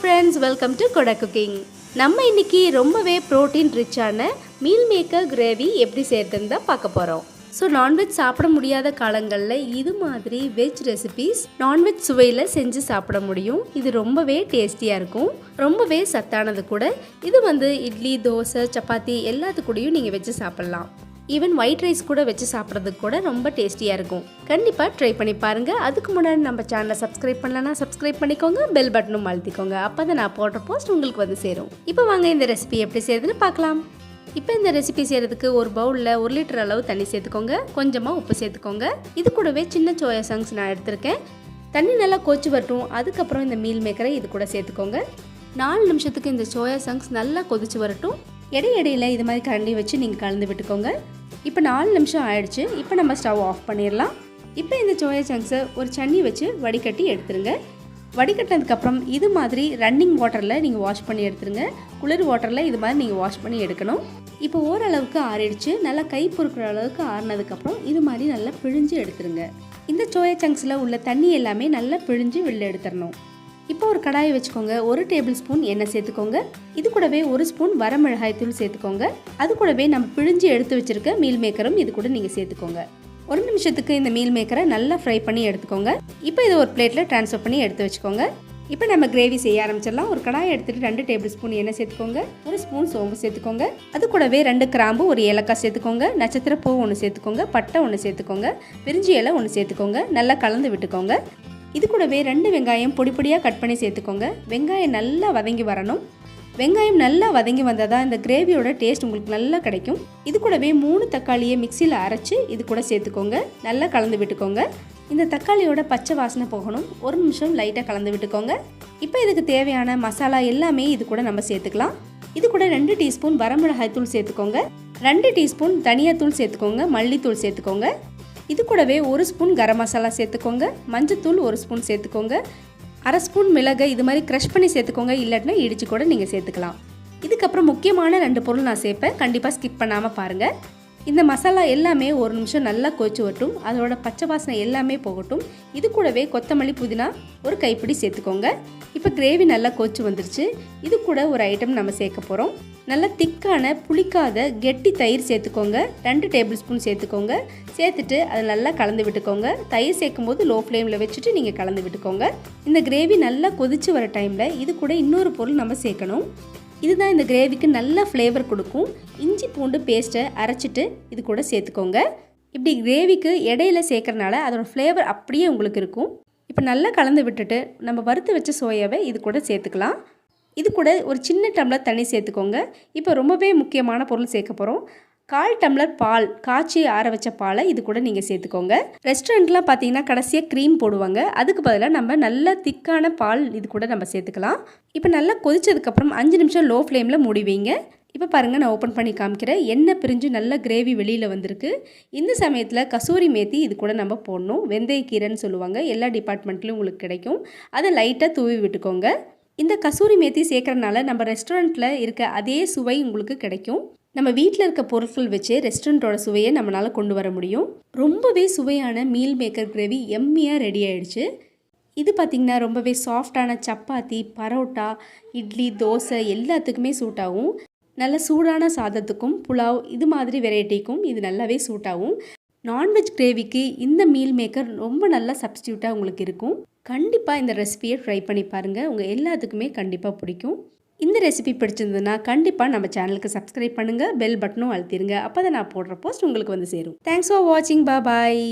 Friends welcome to Kodai cooking நம்ம இன்னைக்கு ரொம்பவே ப்ரோட்டீன் ரிச்சான மீல் மேக்கர் கிரேவி எப்படி சேர்த்துன்னு தான் பார்க்க போகிறோம் ஸோ நான்வெஜ் சாப்பிட முடியாத காலங்களில் இது மாதிரி வெஜ் ரெசிபீஸ் நான்வெஜ் சுவையில் செஞ்சு சாப்பிட முடியும். இது ரொம்பவே டேஸ்டியாக இருக்கும். ரொம்பவே சத்தானது கூட. இது வந்து இட்லி தோசை சப்பாத்தி எல்லாத்து கூடயும் நீங்கள் வச்சு சாப்பிட்லாம். ஈவன் ஒயிட் ரைஸ் கூட வச்சு சாப்பிட்றதுக்கு கூட ரொம்ப டேஸ்டியாக இருக்கும். கண்டிப்பாக ட்ரை பண்ணி பாருங்கள் அதுக்கு முன்னாடி நம்ம சேனலை சப்ஸ்கிரைப் பண்ணலன்னா சப்ஸ்கிரைப் பண்ணிக்கோங்க. பெல் பட்டனும் அழுத்திக்கோங்க. அப்போ தான் நான் போடுற போஸ்ட் உங்களுக்கு வந்து சேரும். இப்போ வாங்க இந்த ரெசிபி எப்படி செய்யுதுன்னு பார்க்கலாம். இப்போ இந்த ரெசிபி செய்கிறதுக்கு ஒரு பவுலில் ஒரு லிட்டர் அளவு தண்ணி சேர்த்துக்கோங்க. கொஞ்சமாக உப்பு சேர்த்துக்கோங்க. இது கூடவே சின்ன சோயா சங்ஸ் நான் எடுத்திருக்கேன். தண்ணி நல்லா கொச்சு வரட்டும். அதுக்கப்புறம் இந்த மீல் மேக்கரை இது கூட சேர்த்துக்கோங்க. நாலு நிமிஷத்துக்கு இந்த சோயா சங்ஸ் நல்லா கொதிச்சு வரட்டும். இடை இடையில இது மாதிரி கரண்டி வச்சு நீங்கள் கலந்து விட்டுக்கோங்க. இப்போ நாலு நிமிஷம் ஆயிடுச்சு. இப்போ நம்ம ஸ்டவ் ஆஃப் பண்ணிடலாம். இப்போ இந்த சோயா சங்க்ஸை ஒரு சன்னி வச்சு வடிகட்டி எடுத்துருங்க. வடிகட்டினதுக்கப்புறம் இது மாதிரி ரன்னிங் வாட்டரில் நீங்கள் வாஷ் பண்ணி எடுத்துருங்க. குளிர் வாட்டரில் இது மாதிரி நீங்கள் வாஷ் பண்ணி எடுக்கணும். இப்போ ஓரளவுக்கு ஆறிடுச்சு. நல்லா கை பொறுக்கிற அளவுக்கு ஆறினதுக்கப்புறம் இது மாதிரி நல்லா பிழிஞ்சு எடுத்துருங்க. இந்த சோயா சங்க்ஸில் உள்ள தண்ணி எல்லாமே நல்லா பிழிஞ்சு வெளில எடுத்துடணும் இப்போ ஒரு கடாயை வச்சுக்கோங்க. ஒரு டேபிள் ஸ்பூன் எண்ணெய் சேர்த்துக்கோங்க. இது கூடவே ஒரு ஸ்பூன் வரமிளகாய் தூள் சேர்த்துக்கோங்க. அது கூடவே நம்ம பிழிஞ்சு எடுத்து வச்சிருக்க மீல் மேக்கரும் இது கூட நீங்கள் சேர்த்துக்கோங்க. ஒரு நிமிஷத்துக்கு இந்த மீல் மேக்கரை நல்லா ஃப்ரை பண்ணி எடுத்துக்கோங்க. இப்போ இதை ஒரு பிளேட்டில் ட்ரான்ஸ்ஃபர் பண்ணி எடுத்து வச்சுக்கோங்க. இப்போ நம்ம கிரேவி செய்ய ஆரம்பிச்சிடலாம். ஒரு கடாயை எடுத்துகிட்டு ரெண்டு டேபிள் ஸ்பூன் எண்ணெய் சேர்த்துக்கோங்க. ஒரு ஸ்பூன் சோம்பு சேர்த்துக்கோங்க. அது கூடவே ரெண்டு கிராம்பு ஒரு ஏலக்காய் சேர்த்துக்கோங்க. நட்சத்திர பூ ஒன்று சேர்த்துக்கோங்க. பட்டை ஒன்று சேர்த்துக்கோங்க. பிரிஞ்சி இலை ஒன்று சேர்த்துக்கோங்க. நல்லா கலந்து விட்டுக்கோங்க. இது கூடவே ரெண்டு வெங்காயம் பொடி பொடியாக கட் பண்ணி சேர்த்துக்கோங்க. வெங்காயம் நல்லா வதங்கி வரணும். வெங்காயம் நல்லா வதங்கி வந்தால் தான் இந்த கிரேவியோட டேஸ்ட் உங்களுக்கு நல்லா கிடைக்கும். இது கூடவே மூணு தக்காளியை மிக்சியில் அரைச்சி இது கூட சேர்த்துக்கோங்க. நல்லா கலந்து விட்டுக்கோங்க. இந்த தக்காளியோட பச்சை வாசனை போகணும். ஒரு நிமிஷம் லைட்டாக கலந்து விட்டுக்கோங்க. இப்போ இதுக்கு தேவையான மசாலா எல்லாமே இது கூட நம்ம சேர்த்துக்கலாம். இது கூட ரெண்டு டீஸ்பூன் வரமிளகாய் தூள் சேர்த்துக்கோங்க. ரெண்டு டீஸ்பூன் தனியாத்தூள் சேர்த்துக்கோங்க. மல்லித்தூள் சேர்த்துக்கோங்க. இது கூடவே ஒரு ஸ்பூன் கரம் மசாலா சேர்த்துக்கோங்க. மஞ்சத்தூள் ஒரு ஸ்பூன் சேர்த்துக்கோங்க. அரை ஸ்பூன் மிளகு இது மாதிரி க்ரஷ் பண்ணி சேர்த்துக்கோங்க. இல்லாட்டினா இடிச்சு கூட நீங்கள் சேர்த்துக்கலாம். இதுக்கப்புறம் முக்கியமான ரெண்டு பொருள் நான் சேர்ப்பேன். கண்டிப்பாக ஸ்கிப் பண்ணாமல் பாருங்கள் இந்த மசாலா எல்லாமே ஒரு நிமிஷம் நல்லா கொதிச்சு வரட்டும். அதோட பச்சை வாசனை எல்லாமே போகட்டும். இது கூடவே கொத்தமல்லி புதினா ஒரு கைப்பிடி சேர்த்துக்கோங்க. இப்போ கிரேவி நல்லா கொதிச்சு வந்துருச்சு. இது கூட ஒரு ஐட்டம் நம்ம சேர்க்க போகிறோம் நல்லா திக்கான புளிக்காத கெட்டி தயிர் சேர்த்துக்கோங்க. ரெண்டு டேபிள் ஸ்பூன் சேர்த்துக்கோங்க. சேர்த்துட்டு அதை நல்லா கலந்து விட்டுக்கோங்க. தயிர் சேர்க்கும் போது லோ ஃப்ளேமில் வச்சுட்டு நீங்கள் கலந்து விட்டுக்கோங்க. இந்த கிரேவி நல்லா கொதிச்சு வர டைமில் இது கூட இன்னொரு பொருள் நம்ம சேர்க்கணும். இதுதான் இந்த கிரேவிக்கு நல்ல ஃப்ளேவர் கொடுக்கும். இஞ்சி பூண்டு பேஸ்ட்டை அரைச்சிட்டு இது கூட சேர்த்துக்கோங்க. இப்படி கிரேவிக்கு இடையில சேர்க்கறனால அதோட ஃப்ளேவர் அப்படியே உங்களுக்கு இருக்கும். இப்போ நல்லா கலந்து விட்டுட்டு நம்ம வறுத்து வச்ச சோயாவை இது கூட சேர்த்துக்கலாம். இது கூட ஒரு சின்ன டம்ளர் தண்ணி சேர்த்துக்கோங்க. இப்போ ரொம்பவே முக்கியமான பொருள் சேர்க்க போகிறோம் கால் டம்ளர் பால் காய்ச்சி ஆற வச்ச பாலை இது கூட நீங்கள் சேர்த்துக்கோங்க. ரெஸ்டாரண்ட்லாம் பார்த்தீங்கன்னா கடைசியாக க்ரீம் போடுவாங்க. அதுக்கு பதிலாக நம்ம நல்ல திக்கான பால் இது கூட நம்ம சேர்த்துக்கலாம். இப்போ நல்லா கொதிச்சதுக்கப்புறம் அஞ்சு நிமிஷம் லோ ஃப்ளேமில் மூடிவீங்க இப்போ பாருங்கள் நான் ஓப்பன் பண்ணி காமிக்கிறேன். எண்ணெய் பிரிஞ்சு நல்ல கிரேவி வெளியில் வந்திருக்கு. இந்த சமயத்தில் கசூரி மேத்தி இது கூட நம்ம போடணும். வெந்தயக்கீரைன்னு சொல்லுவாங்க. எல்லா டிபார்ட்மெண்ட்லையும் உங்களுக்கு கிடைக்கும். அதை லைட்டாக தூவி விட்டுக்கோங்க. இந்த கசூரி மேத்தி சேர்க்குறனால நம்ம ரெஸ்டாரண்ட்டில் இருக்க அதே சுவை உங்களுக்கு கிடைக்கும். நம்ம வீட்டில் இருக்க பொருட்கள் வச்சு ரெஸ்டாரண்ட்டோட சுவையை நம்மளால் கொண்டு வர முடியும். ரொம்பவே சுவையான மீல் மேக்கர் கிரேவி எம்மியாக ரெடி ஆயிடுச்சு. இது பார்த்திங்கன்னா ரொம்பவே சாஃப்டான சப்பாத்தி பரோட்டா இட்லி தோசை எல்லாத்துக்குமே சூட் ஆகும். நல்ல சூடான சாதத்துக்கும் புலாவ் இது மாதிரி வெரைட்டிக்கும் இது நல்லாவே சூட் ஆகும். நான்வெஜ் கிரேவிக்கு இந்த மீல் மேக்கர் ரொம்ப நல்ல சப்ஸ்டியூட்டாக உங்களுக்கு இருக்கும். கண்டிப்பாக இந்த ரெசிபியை ட்ரை பண்ணி பாருங்கள் உங்கள் எல்லாத்துக்குமே கண்டிப்பாக பிடிக்கும். இந்த ரெசிபி பிடிச்சிருந்ததுன்னா கண்டிப்பாக நம்ம சேனலுக்கு சப்ஸ்கிரைப் பண்ணுங்கள் பெல் பட்டனும் அழுத்திடுங்க அப்போ தான் நான் போடுற போஸ்ட் உங்களுக்கு வந்து சேரும். தேங்க்ஸ் ஃபார் வாட்சிங் பா பாய்